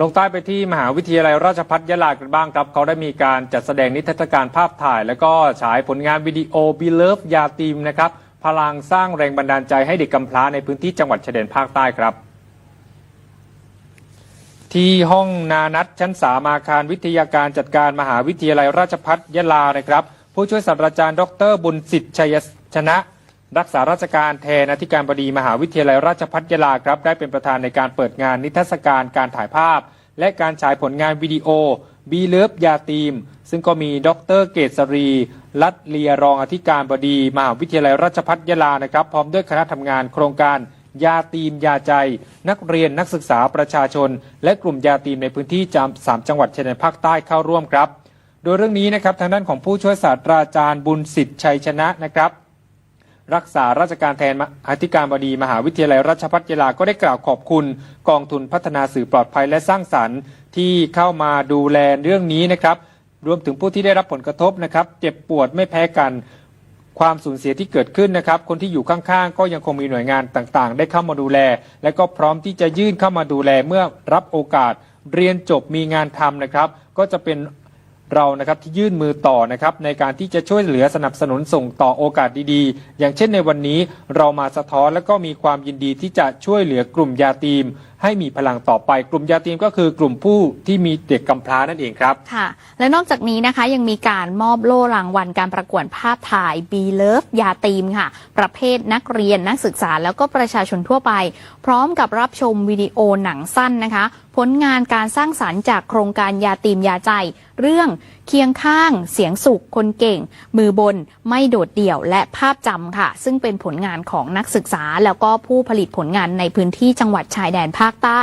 ลงใต้ไปที่มหาวิทยาลัยราชภัฏยะลากันบ้างครับ เขาได้มีการจัดแสดงนิทรรศการภาพถ่าย แล้วก็ฉายผลงานวิดีโอ b ีเลิฟยาตีมนะครับ พลังสร้างแรงบันดาลใจให้เด็กกำพร้าในพื้นที่จังหวัดชายแดนภาคใต้ครับ ที่ห้องนานัทชั้นสามอาคารวิทยาการจัดการมหาวิทยาลัยราชภัฏยะลานะครับ ผู้ช่วยศาสตราจารย์ ดรบุญสิทธิ์ชัยชนะ รักษาราชการแทนอธิการบดีมหาวิทยาลัยราชภัฏยะลาครับได้เป็นประธานในการเปิดงานนิทรรศการการถ่ายภาพ และการฉายผลงานวิดีโอบีเลิฟยาตีม ซึ่งก็มีดรเกษรีลัดเลียรองอธิการบดีมหาวิทยาลัยราชภัฏยะลานะครับ พร้อมด้วยคณะทำงานโครงการยาตีมยาใจ นักเรียนนักศึกษาประชาชน และกลุ่มยาตีมในพื้นที่จำสามจังหวัดชายแดนภาคใต้เข้าร่วมครับ โดยเรื่องนี้นะครับทางด้านของผู้ช่วยศาสตราจารย์บุญสิทธิ์ชัยชนะนะครับ รักษาราชการแทนอธิการบดีมหาวิทยาลัยราชภัฏยาลาก็ได้กล่าวขอบคุณ กองทุนพัฒนาสื่อปลอดภัยและสร้างสรรค์ ที่เข้ามาดูแลเรื่องนี้นะครับรวมถึงผู้ที่ได้รับผลกระทบนะครับเจ็บปวดไม่แพ้กันความสูญเสียที่เกิดขึ้นนะครับ คนที่อยู่ข้างๆ ก็ยังคงมีหน่วยงานต่างๆ ได้เข้ามาดูแล และก็พร้อมที่จะยื่นเข้ามาดูแลเมื่อรับโอกาสเรียนจบมีงานทำนะครับ ก็จะเป็น เรานะครับที่ยื่นมือต่อนะครับในการที่จะช่วยเหลือสนับสนุนส่งต่อโอกาสดีๆ อย่างเช่นในวันนี้เรามาสะท้อนและก็มีความยินดีที่จะช่วยเหลือกลุ่มยาตีม ให้มีพลังต่อไป กลุ่มยาตีมก็คือกลุ่มผู้ที่มีเด็กกำพร้านั่นเองครับ ค่ะ และนอกจากนี้นะคะยังมีการมอบโล่รางวัลการประกวดภาพถ่าย b l o v e ยาตีมค่ะ ประเภทนักเรียนนักศึกษาแล้วก็ประชาชนทั่วไป พร้อมกับรับชมวิดีโอหนังสั้นนะคะ ผลงานการสร้างสารรค์จากโครงการยาตีมยาใจ เรื่องเคียงข้าง เสียงสุขคนเก่ง มือบนไม่โดดเดี่ยวและภาพจำค่ะ ซึ่งเป็นผลงานของนักศึกษาแล้วก็ผู้ผลิตผลงานในพื้นที่จังหวัดชายแดนภาคใต้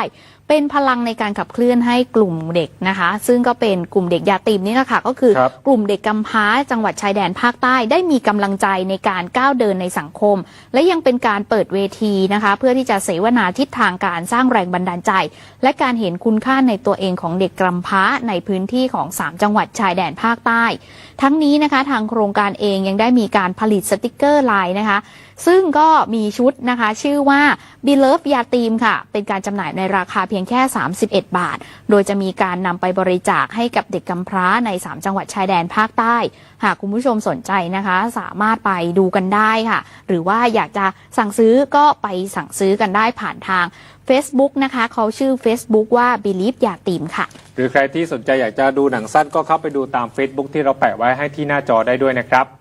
เป็นพลังในการขับเคลื่อนให้กลุ่มเด็กนะคะ ซึ่งก็เป็นกลุ่มเด็กยาตีมนี่แหละค่ะก็คือ ครับ กลุ่มเด็กกำพร้าจังหวัดชายแดนภาคใต้ได้มีกำลังใจในการก้าวเดินในสังคม และยังเป็นการเปิดเวทีนะคะ เพื่อที่จะเสวนาทิศทางการสร้างแรงบันดาลใจ และการเห็นคุณค่าในตัวเองของเด็กกำพร้าในพื้นที่ของ 3 จังหวัดชายแดนภาคใต้ ทั้งนี้นะคะทางโครงการเองยังได้มีการผลิตสติกเกอร์ลายนะคะ ซึ่งก็มีชุดนะคะ ชื่อว่า b e l o v e ยาตีมค่ะ เป็นการจำหน่ายในราคาเพียงแค่ 31 บาท โดยจะมีการนำไปบริจาคให้กับเด็กกำพร้าใน 3 จังหวัดชายแดนภาคใต้ หากคุณผู้ชมสนใจนะคะ สามารถไปดูกันได้ค่ะ หรือว่าอยากจะสั่งซื้อก็ไปสั่งซื้อกันได้ผ่านทาง Facebook นะคะ เขาชื่อ Facebook ว่า Believe ยาตีมค่ะ หรือใครที่สนใจอยากจะดูหนังสั้นก็เข้าไปดูตาม Facebook ที่เราแปะไว้ให้ที่หน้าจอได้ด้วยนะครับ